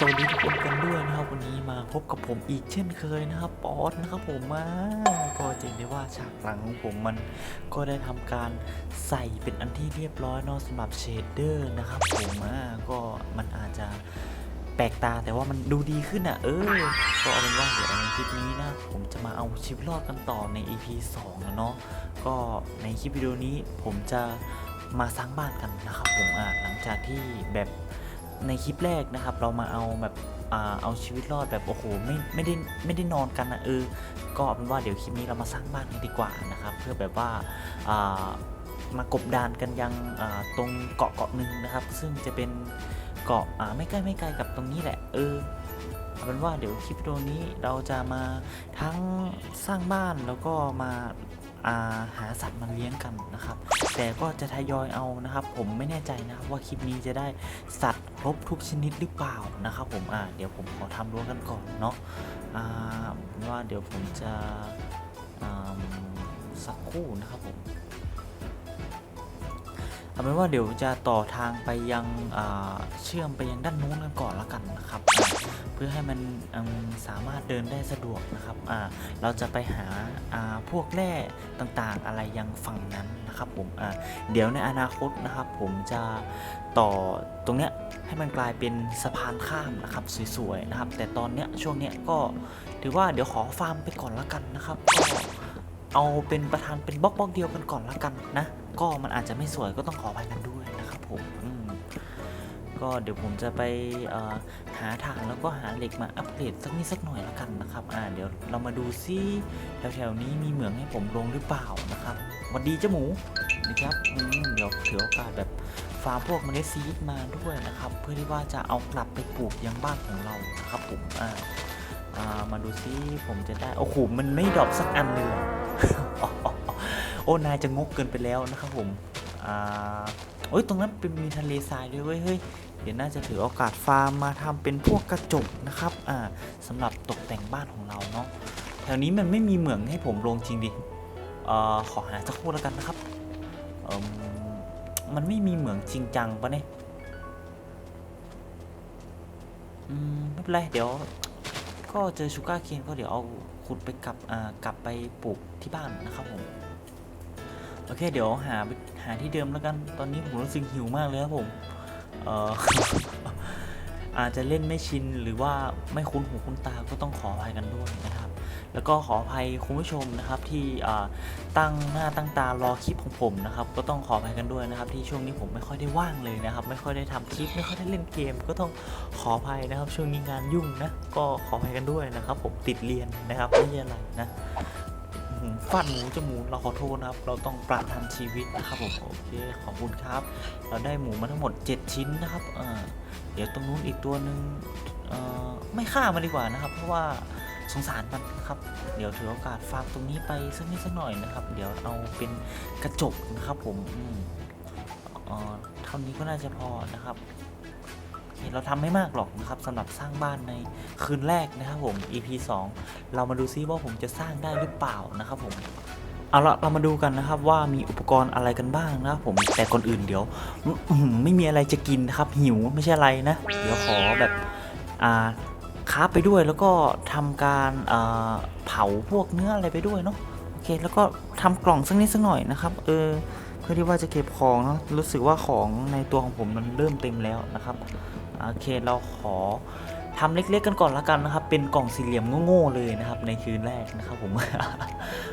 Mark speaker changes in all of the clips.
Speaker 1: สวัสดีทุกคนกันด้วยนะครับวันนี้มาพบกับผมอีกเช่นเคยนะครับป๊อตนะครับผมมาก็จะเห็นได้ว่าฉากหลังของผมมันก็ได้ทำการใส่เป็นอันที่เรียบร้อยเนาะสำหรับเชดเดอร์นะครับผมอ่าก็มันอาจจะแปลกตาแต่ว่ามันดูดีขึ้นอะ เออ ก็เอาเป็นว่าเดี๋ยวในคลิปนี้นะ ผมจะมาเอาชีวิตรอดกันต่อใน EP 2แล้วเนาะก็ในคลิปวิดีโอนี้ผมจะมาสร้างบ้านกันนะครับผมอ่าหลังจากที่แบบ ในคลิปแรกนะครับ เรามาเอาแบบอเอาชีวิตรอดแบบโอ้โหไม่ไม่ได้ไม่ได้นอนกันนะเออก็เป็นว่าเดี๋ยวคลิปนี้เรามาสร้างบ้านกันดีกว่านะครับ เพื่อแบบว่าามากบดานกันยังตรงเกาะเกาะหนึ่งนะครับ ซึ่งจะเป็นเกาะไม่ใกล้ไม่ไกลกับตรงนี้แหละเออเอาเป็นว่าเดี๋ยวคลิปวิดีโอนี้เราจะมาทั้งสร้างบ้านแล้วก็มา หาสัตว์มาเลี้ยงกันนะครับ แต่ก็จะทยอยเอานะครับ ผมไม่แน่ใจนะครับว่าคลิปนี้จะได้สัตว์ครบทุกชนิดหรือเปล่านะครับผมอ่าเดี๋ยวผมขอทำรั้วกันก่อนเนาะอ่าว่าเดี๋ยวผมจะอ่าสักคู่นะครับผมเอาเป็นว่าเดี๋ยวจะต่อทางไปยังเชื่อมไปยังด้านนู้นกันก่อนละกันนะครับ เพื่อให้มันมสามารถเดินได้สะดวกนะครับอ่าเราจะไปหาอ่าพวกแร่ต่างๆ อะไรยังฝั่งนั้นนะครับผมอ่าเดี๋ยวในอนาคตนะครับผมจะต่อตรงเนี้ยให้มันกลายเป็นสะพานข้ามนะครับสวยๆนะครับ แต่ตอนเนี้ยช่วงเนี้ยก็ถือว่าเดี๋ยวขอฟาร์มไปก่อนละกันนะครับก็เอาเป็นประธานเป็นบล็อกบล็อกเดียวกันก่อนละกันนะก็มันอาจจะไม่สวยก็ต้องขออภัยกันด้วย ก็เดี๋ยวผมจะไปหาถ่านแล้วก็หาเหล็กมาอัปเกรดสักนิดสักหน่อยละกันนะครับอ่าเดี๋ยวเรามาดูซิแถวๆนี้มีเหมืองให้ผมลงหรือเปล่านะครับสวัสดีเจ้าหมูนะครับอืมเดี๋ยวถือโอกาสแบบฟาร์มพวกเมล็ดซีดมาด้วยนะครับ เพื่อที่ว่าจะเอากลับไปปลูกยังบ้านของเรานะครับผมอ่าอ่ามาดูซิผมจะได้โอ้โหมันไม่ดรอปสักอันเลยโอ้นายจะงกเกินไปแล้วนะครับผมอ่าโอ้ยตรงนั้นเป็นมีทะเลทรายด้วยเว้ยเฮ้ย เดี๋ยวน่าจะถือโอกาสฟาร์มมาทำเป็นพวกกระจกนะครับอ่าสำหรับตกแต่งบ้านของเราเนาะแถวนี้มันไม่มีเหมืองให้ผมลงจริงดิเอ่อขอหาสักคู่แล้วกันนะครับเอ่มมันไม่มีเหมืองจริงจังปะเนี่ยอืมไม่เป็นไรเดี๋ยว ก็เจอชูการ์เคนก็เดี๋ยวเอาขุดไปกลับอ่ากลับไปปลูกที่บ้านนะครับผมโอเคเดี๋ยวหาหาที่เดิมแล้วกัน ตอนนี้ผมรู้สึกหิวมากเลยครับผม อาจจะเล่นไม่ชินหรือว่าไม่คุ้นหูคุ้นตาก็ต้องขออภัยกันด้วยนะครับ แล้วก็ขออภัยคุณผู้ชมนะครับที่ตั้งหน้าตั้งตารอคลิปของผมนะครับก็ต้องขออภัยกันด้วยนะครับ ที่ช่วงนี้ผมไม่ค่อยได้ว่างเลยนะครับ ไม่ค่อยได้ทำคลิปไม่ค่อยได้เล่นเกม ก็ต้องขออภัยนะครับ ช่วงนี้งานยุ่งนะก็ขออภัยกันด้วยนะครับ ผมติดเรียนนะครับไม่ใช่อะไรนะ ฟาดหมูจะหมูเราขอโทษนะครับ เราต้องประทังชีวิตนะครับผมโอเคขอบคุณครับ เราได้หมูมาทั้งหมด 7 ชิ้นนะครับเดี๋ยวตรงนู้นอีกตัวหนึ่งไม่ฆ่ามันดีกว่านะครับ เพราะว่าสงสารมันครับ เดี๋ยวถือโอกาสฟาร์มตรงนี้ไปสักนิดสักหน่อยนะครับ เดี๋ยวเอาเป็นกระจกนะครับผมเท่านี้ก็น่าจะพอนะครับ เราทำไม่มากหรอกนะครับสำหรับสร้างบ้านในคืนแรกนะครับผม EP 2 เรามาดูซิว่าผมจะสร้างได้หรือเปล่านะครับผมเอาละเรามาดูกันนะครับว่ามีอุปกรณ์อะไรกันบ้างนะครับผมแต่ก่อนอื่นเดี๋ยวไม่มีอะไรจะกินนะครับหิวไม่ใช่อะไรนะ เดี๋ยวขอแบบอ่าค้าไปด้วยแล้วก็ทำการอ่าเผาพวกเนื้ออะไรไปด้วยเนาะโอเคแล้วก็ทำกล่องสักนิดสักหน่อยนะครับเออเพื่อที่ว่าจะเก็บของเนาะรู้สึกว่าของในตัวของผมมันเริ่มเต็มแล้วนะครับ โอเคเราขอทำเล็กๆกันก่อนละกันนะครับ เป็นกล่องสี่เหลี่ยมโง่ๆเลยนะครับ ในคืนแรกนะครับผม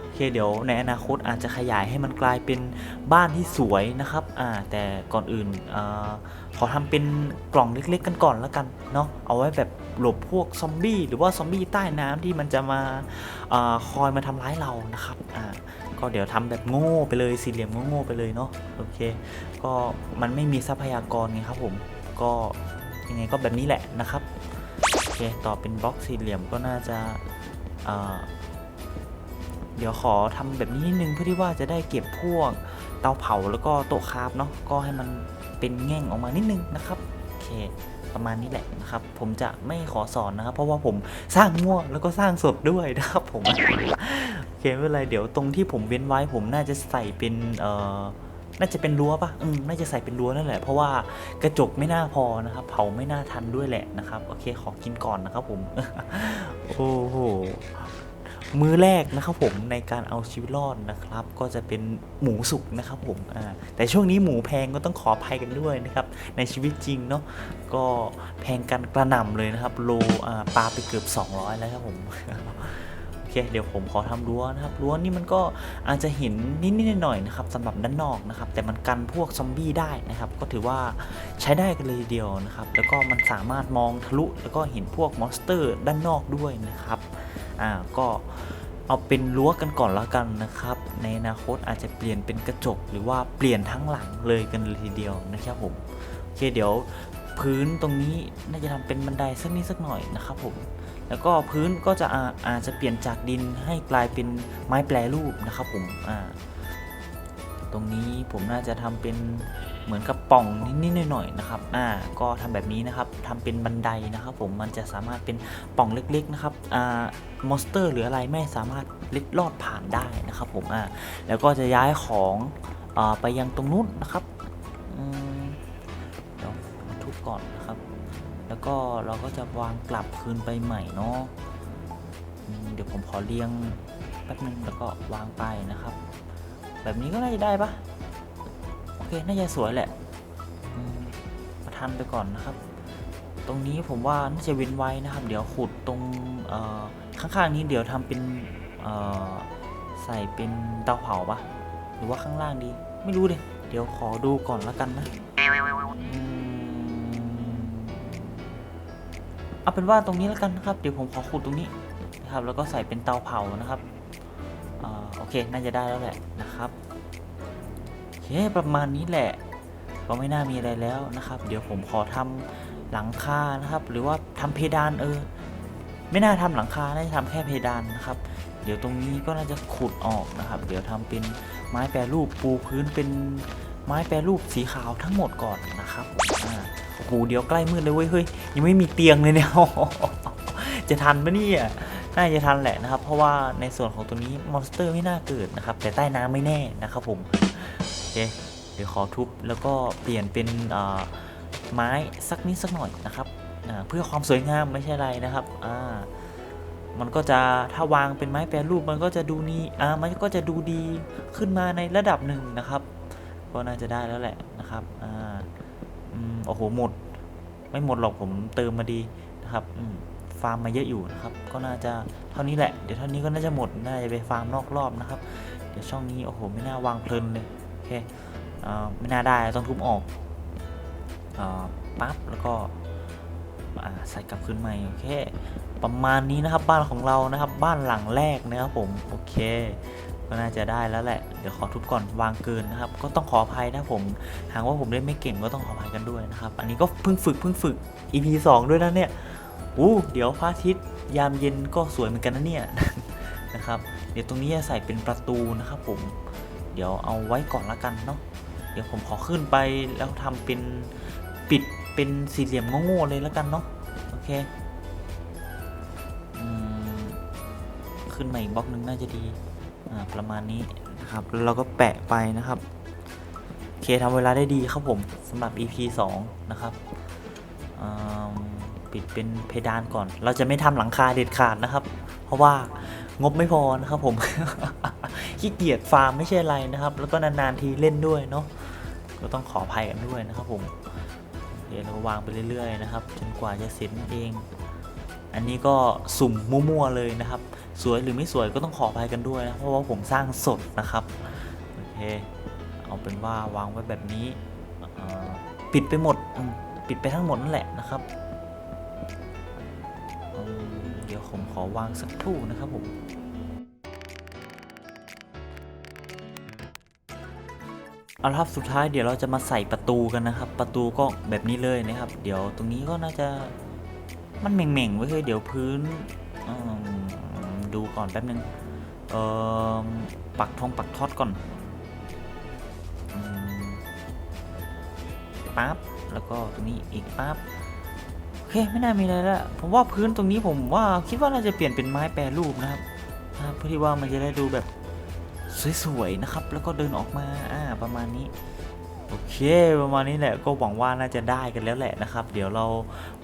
Speaker 1: โอเคเดี๋ยวในอนาคตอาจจะขยายให้มันกลายเป็นบ้านที่สวยนะครับอ่าแต่ก่อนอื่นอขอทำเป็นกล่องเล็กๆกันก่อนล้วกันเนาะเอาไว้แบบหลบพวกซอมบี้หรือว่าซอมบี้ใต้น้ำที่มันจะมาอคอยมาทำร้ายเรานะครับอ่าก็เดี๋ยวทำแบบโง่ไปเลยสี่เหลี่ยมโง่ๆไปเลยเนาะโอเค ก็มันไม่มีทรัพยากรไงครับผมก็ ยังไงก็แบบนี้แหละนะครับโอเคต่อเป็นบล็อกสี่เหลี่ยมก็น่าจะอ่าเดี๋ยวขอทำแบบนี้นิดนึงเพื่อที่ว่าจะได้เก็บพวกเตาเผาแล้วก็โต๊ะคราฟเนาะก็ให้มันเป็นแง่งออกมานิดนึงนะครับโอเคประมาณนี้แหละนะครับ ผมจะไม่ขอสอนนะครับ เพราะว่าผมสร้างมั่วแล้วก็สร้างสดด้วยนะครับผมโอเคไม่เป็นไรเดี๋ยวตรงที่ผมเว้นไว้ผมน่าจะใส่เป็นเอ่อ น่าจะเป็นรั้วปะอืมน่าจะใส่เป็นรั้วนั่นแหละ เพราะว่ากระจกไม่น่าพอนะครับ เผาไม่น่าทันด้วยแหละนะครับ โอเค ขอกินก่อนนะครับผม โอ้โห มือแรกนะครับผมในการเอาชีวิตรอดนะครับ ก็จะเป็นหมูสุกนะครับผม อ่า แต่ช่วงนี้หมูแพงก็ต้องขออภัยกันด้วยนะครับ ในชีวิตจริงเนาะ ก็แพงกันกระหน่ำเลยนะครับ โล อ่า ปลาไปเกือบ 200 แล้วครับผม เคเดี๋ยวผมขอทำรั้วนะครับรั้วนี่มันก็อาจจะเห็นนิดๆหน่อยๆนะครับสำหรับด้านนอกนะครับ แต่มันกันพวกซอมบี้ได้นะครับ ก็ถือว่าใช้ได้กันเลยทีเดียวนะครับ แล้วก็มันสามารถมองทะลุแล้วก็เห็นพวกมอนสเตอร์ด้านนอกด้วยนะครับอ่าก็เอาเป็นรั้วกันก่อนแล้วกันนะครับ ในอนาคตอาจจะเปลี่ยนเป็นกระจก หรือว่าเปลี่ยนทั้งหลังเลยกันเลยทีเดียวนะครับผมโอเคเดี๋ยวพื้นตรงนี้น่าจะทำเป็นบันไดสักนิดสักหน่อยนะครับผม แล้วก็พื้นก็จะอาอาจจะเปลี่ยนจากดินให้กลายเป็นไม้แปรรูปนะครับผมอ่าตรงนี้ผมน่าจะทำเป็นเหมือนกับป่องนิดๆหน่อยๆนะครับ อ่า ก็ทำแบบนี้นะครับทำเป็นบันไดนะครับผม มันจะสามารถเป็นป่องเล็กๆนะครับ อ่า มอนสเตอร์ หรืออะไรไม่สามารถเล็ดลอดผ่านได้นะครับผม อ่า แล้วก็จะย้ายของอาไปยังตรงนู้นนะครับอืมเดี๋ยวทุบก่อนนะครับ แล้วก็เราก็จะวางกลับคืนไปใหม่เนาะเดี๋ยวผมขอเรียงแป๊บนึงแล้วก็วางไปนะครับ แบบนี้ก็น่าจะได้ปะโอเคน่าจะสวยแหละมาทันไปก่อนนะครับ ตรงนี้ผมว่าน่าจะเว้นไว้นะครับ เดี๋ยวขุดตรงข้างๆนี้เดี๋ยวทำเป็นใส่เป็นเตาเผาปะหรือว่าข้างล่างดี ไม่รู้เลยเดี๋ยวขอดูก่อนแล้วกันนะ เอาเป็นว่าตรงนี้แล้วกันนะครับ เดี๋ยวผมขอขุดตรงนี้นะครับ แล้วก็ใส่เป็นเตาเผานะครับอโอเค น่าจะได้แล้วแหละนะครับโอเคประมาณนี้แหละ ก็ไม่น่ามีอะไรแล้วนะครับ เดี๋ยวผมขอทำหลังคานะครับ หรือว่าทำเพดานเออ ไม่น่าทำหลังคา น่าจะทำแค่เพดานนะครับ เดี๋ยวตรงนี้ก็น่าจะขุดออกนะครับ เดี๋ยวทำเป็นไม้แปรรูปปูพื้นเป็นไม้แปรรูปสีขาวทั้งหมดก่อนนะครับอ่า โอ้โหเดี๋ยวใกล้มืดเลยเว้ยเฮ้ยยังไม่มีเตียงเลยเนี่ยจะทันปะเนี่ยน่าจะทันแหละนะครับ เพราะว่าในส่วนของตัวนี้มอนสเตอร์ไม่น่าเกิดนะครับ แต่ใต้น้ำไม่แน่นะครับผมโอเคเดี๋ยวขอทุบแล้วก็เปลี่ยนเป็นไม้สักนิดสักหน่อยนะครับเพื่อความสวยงามไม่ใช่อะไรนะครับอ่ามันก็จะถ้าวางเป็นไม้แปรรูปมันก็จะดูนี่อ่ามันก็จะดูดีขึ้นมาในระดับหนึ่งนะครับ ก็น่าจะได้แล้วแหละนะครับอ่า โอ้โหหมด ไม่หมดหรอกผมเติมมาดีนะครับฟาร์มมาเยอะอยู่นะครับ ก็น่าจะเท่านี้แหละ เดี๋ยวเท่านี้ก็น่าจะหมด น่าจะไปฟาร์มนอกรอบนะครับ เดี๋ยวช่องนี้โอ้โหไม่น่าวางเพลินเลย โอเคอ่าไม่น่าได้ต้องทุบออกอ่าปั๊บแล้วก็อ่าใส่กลับคืนใหม่โอเค ประมาณนี้นะครับบ้านของเรานะครับ บ้านหลังแรกนะครับผม โอเค ก็น่าจะได้แล้วแหละ เดี๋ยวขอทุบก่อนวางเกินนะครับ ก็ต้องขออภัยนะผม หากว่าผมเล่นไม่เก่งก็ต้องขออภัยกันด้วยนะครับ อันนี้ก็เพิ่งฝึกเพิ่งฝึก EP 2 ด้วยนะเนี่ย อู้เดี๋ยวพระอาทิตย์ยามเย็นก็สวยเหมือนกันนะเนี่ยนะครับ เดี๋ยวตรงนี้จะใส่เป็นประตูนะครับผม เดี๋ยวเอาไว้ก่อนละกันเนาะ เดี๋ยวผมขอขึ้นไปแล้วทำเป็นปิดเป็นสี่เหลี่ยมโง่ๆเลยล้วกันเนาะ โอเคขึ้นมาอีกบล็อกหนึงน่าจะดี ประมาณนี้นะครับแล้วเราก็แปะไปนะครับโอเคทำเวลาได้ดีครับผมสำหรับ EP 2 นะครับปิดเป็นเพดานก่อน เราจะไม่ทำหลังคาเด็ดขาดนะครับ เพราะว่างบไม่พอนะครับผม ขี้เกียจฟาร์มไม่ใช่อะไรนะครับ แล้วก็นานๆทีเล่นด้วยเนาะก็ต้องขออภัยกันด้วยนะครับผมเดี๋ยวเราวางไปเรื่อยๆนะครับจนกว่าจะเสร็จเอง อันนี้ก็สุ่มมั่วๆเลยนะครับ สวยหรือไม่สวยก็ต้องขออภัยกันด้วยนะเพราะว่าผมสร้างสดนะครับโอเคเอาเป็นว่าวางไว้แบบนี้ปิดไปหมดปิดไปทั้งหมดนั่นแหละนะครับเดี๋ยวผมขอวางสักครู่นะครับผมเอาละครับสุดท้ายเดี๋ยวเราจะมาใส่ประตูกันนะครับ ประตูก็แบบนี้เลยนะครับ เดี๋ยวตรงนี้ก็น่าจะมันเหม่งๆไว้เลยเดี๋ยวพื้นอ ดูก่อนแป๊บนึงเออปักทองปักทอดก่อนปั๊บแล้วก็ตรงนี้อีกปั๊บโอเคไม่น่ามีอะไรล้วผมว่าพื้นตรงนี้ผมว่าคิดว่าน่าจะเปลี่ยนเป็นไม้แปรรูปนะครับนะครับเพื่อที่ว่ามันจะได้ดูแบบสวยๆนะครับ แล้วก็เดินออกมาอ่าประมาณนี้ โอเคประมาณนี้แหละก็หวังว่าน่าจะได้กันแล้วแหละนะครับ เดี๋ยวเรา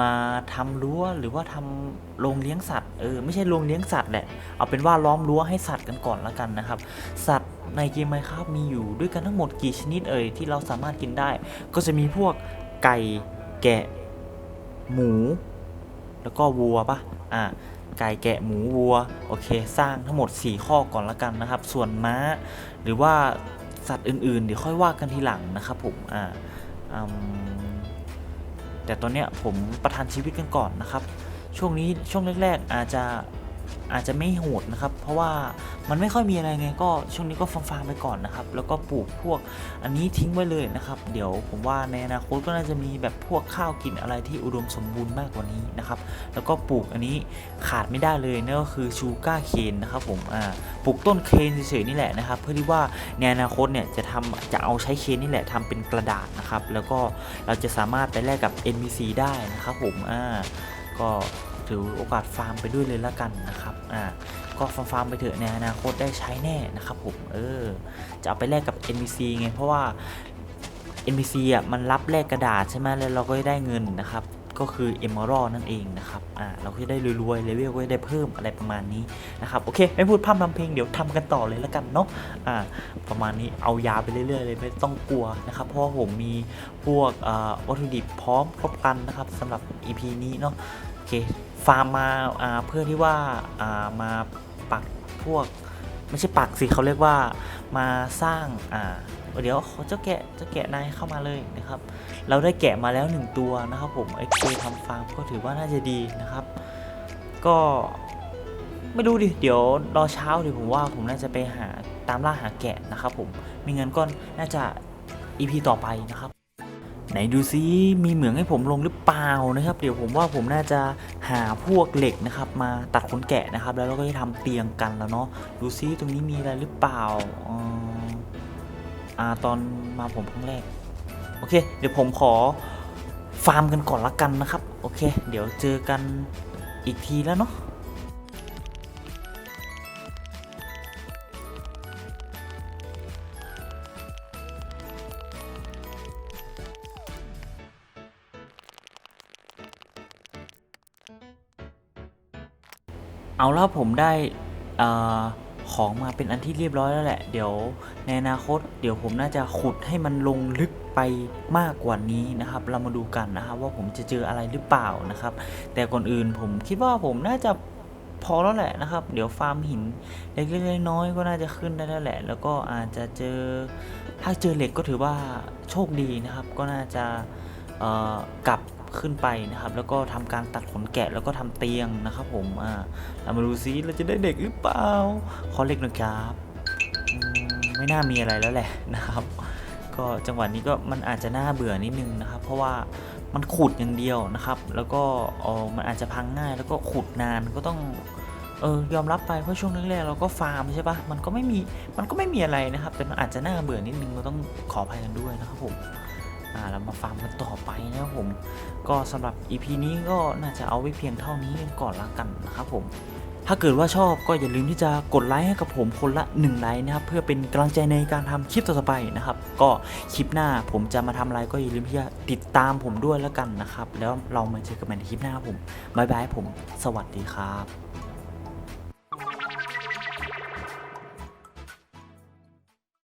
Speaker 1: มาทำรั้วหรือว่าทำโรงเลี้ยงสัตว์เออไม่ใช่โรงเลี้ยงสัตว์แหละเอาเป็นว่าล้อมรั้วให้สัตว์กันก่อนละกันนะครับ สัตว์ในเกมไมครับมีอยู่ด้วยกันทั้งหมดกี่ชนิดเอ่ยที่เราสามารถกินได้ ก็จะมีพวกไก่แกะ หมู แล้วก็วัวปะอ่าไก่แกะหมูวัวโอเค สร้างทั้งหมด 4 ข้อก่อนละกันนะครับ ส่วนม้า หรือว่า สัตว์อื่นๆ เดี๋ยวค่อยว่ากันทีหลังนะครับผมอ่าแต่ตอนเนี้ยผมประทันชีวิตกันก่อนนะครับ ช่วงนี้ช่วงแรกๆอาจจะ อาจจะไม่โหดนะครับ เพราะว่ามันไม่ค่อยมีอะไรไงก็ช่วงนี้ก็ฟาร์มๆไปก่อนนะครับ แล้วก็ปลูกพวกอันนี้ทิ้งไว้เลยนะครับ เดี๋ยวผมว่าในอนาคตก็น่าจะมีแบบพวกข้าวกินอะไรที่อุดมสมบูรณ์มากกว่านี้นะครับ แล้วก็ปลูกอันนี้ขาดไม่ได้เลยนั่นก็คือชูการ์เคนนะครับผมอ่าปลูกต้นเคนเฉยๆนี่แหละนะครับ เพื่อที่ว่าในอนาคตเนี่ยจะทำจะเอาใช้เคนนี่แหละทำเป็นกระดาษนะครับ แล้วก็เราจะสามารถไปแลกกับ NPC ได้นะครับผมอ่าก็ ถือโอกาสฟาร์มไปด้วยเลยละกันนะครับอ่าก็ฟาร์มๆไปเถอะในอนาคตได้ใช้แน่นะครับผมเออจะเอาไปแลกกับ NPC ไงเพราะว่า NPC อะมันรับแลกกระดาษใช่ไหมแล้วเราก็ได้เงินนะครับก็คือ Emerald นั่นเองนะครับอ่าเราก็จะได้รวยๆเลเวลก็จะได้เพิ่มอะไรประมาณนี้นะครับโอเคไม่พูดพร่ำทำเพลงเดี๋ยวทำกันต่อเลยแล้วกันเนาะอ่าประมาณนี้เอายาไปเรื่อยๆเลยไม่ต้องกลัวนะครับเพราะผมมีพวกอ่าวัตถุดิบพร้อมครบครันนะครับสำหรับ EP นี้เนาะโอเค ฟาร์มมาาเพื่อที่ว่าามาปักพวกไม่ใช่ปักสิเขาเรียกว่ามาสร้างอ่าเดี๋ยวขอเจ้าแกะเจ้าแกะนายเข้ามาเลยนะครับ เราได้แกะมาแล้วหนึ่งตัวนะครับผมไอ้เคยทำฟาร์มก็ถือว่าน่าจะดีนะครับ ก็ไม่รู้ดิ เดี๋ยวรอเช้าดิผมว่าผมน่าจะไปหาตามล่าหาแกะนะครับผมไม่งั้นก็น่าจะ EP ต่อไปนะครับ ไหนดูซิมีเหมืองให้ผมลงหรือเปล่านะครับ เดี๋ยวผมว่าผมน่าจะหาพวกเหล็กนะครับ มาตัดขนแกะนะครับ แล้วเราก็จะทำเตียงกันแล้วเนาะดูซิตรงนี้มีอะไรหรือเปล่าอ่าตอนมาผมครั้งแรก โอเค เดี๋ยวผมขอฟาร์มกันก่อนละกันนะครับ โอเค เดี๋ยวเจอกันอีกทีแล้วเนาะ เอาแล้วผมได้อของมาเป็นอันที่เรียบร้อยแล้วแหละ เดี๋ยวในอนาคต เดี๋ยวผมน่าจะขุดให้มันลงลึกไปมากกว่านี้นะครับ เรามาดูกันนะครับว่าผมจะเจออะไรหรือเปล่านะครับ แต่ก่อนอื่นผมคิดว่าผมน่าจะพอแล้วแหละนะครับ เดี๋ยวฟาร์มหินเล็กๆน้อยๆก็น่าจะขึ้นได้แล้วแหละ แล้วก็อาจจะเจอถ้าเจอเหล็กก็ถือว่าโชคดีนะครับ ก็น่าจะกลับ ขึ้นไปนะครับ แล้วก็ทำการตัดขนแกะแล้วก็ทำเตียงนะครับ ผมอ่าเรามาดูซิเราจะได้เด็กหรือเปล่าขอเล็กหน่อยครับไม่น่ามีอะไรแล้วแหละนะครับ ก็จังหวะนี้ก็มันอาจจะน่าเบื่อนิดนึงนะครับ เพราะว่ามันขุดอย่างเดียวนะครับ แล้วก็เออมันอาจจะพังง่ายแล้วก็ขุดนานก็ต้องเออยอมรับไปเพราะช่วงแรกๆเราก็ฟาร์มใช่ปะมันก็ไม่มีมันก็ไม่มีอะไรนะครับ แต่มันอาจจะน่าเบื่อนิดนึงเราต้องขออภัยกันด้วยนะครับผม อ่าเรามาฟาร์มกันต่อไปนะครับผม ก็สำหรับ EP นี้ก็น่าจะเอาไว้เพียงเท่านี้ก่อนละกันนะครับผม ถ้าเกิดว่าชอบก็อย่าลืมที่จะกดไลค์ให้กับผมคนละ1ไลค์นะครับเพื่อเป็นกำลังใจในการทำคลิปต่อไปนะครับ ก็คลิปหน้าผมจะมาทำอะไรก็อย่าลืมที่จะติดตามผมด้วยแล้วกันนะครับ แล้วเรามาเจอกันใหม่ในคลิปหน้าผมบายบายผม สวัสดีครับ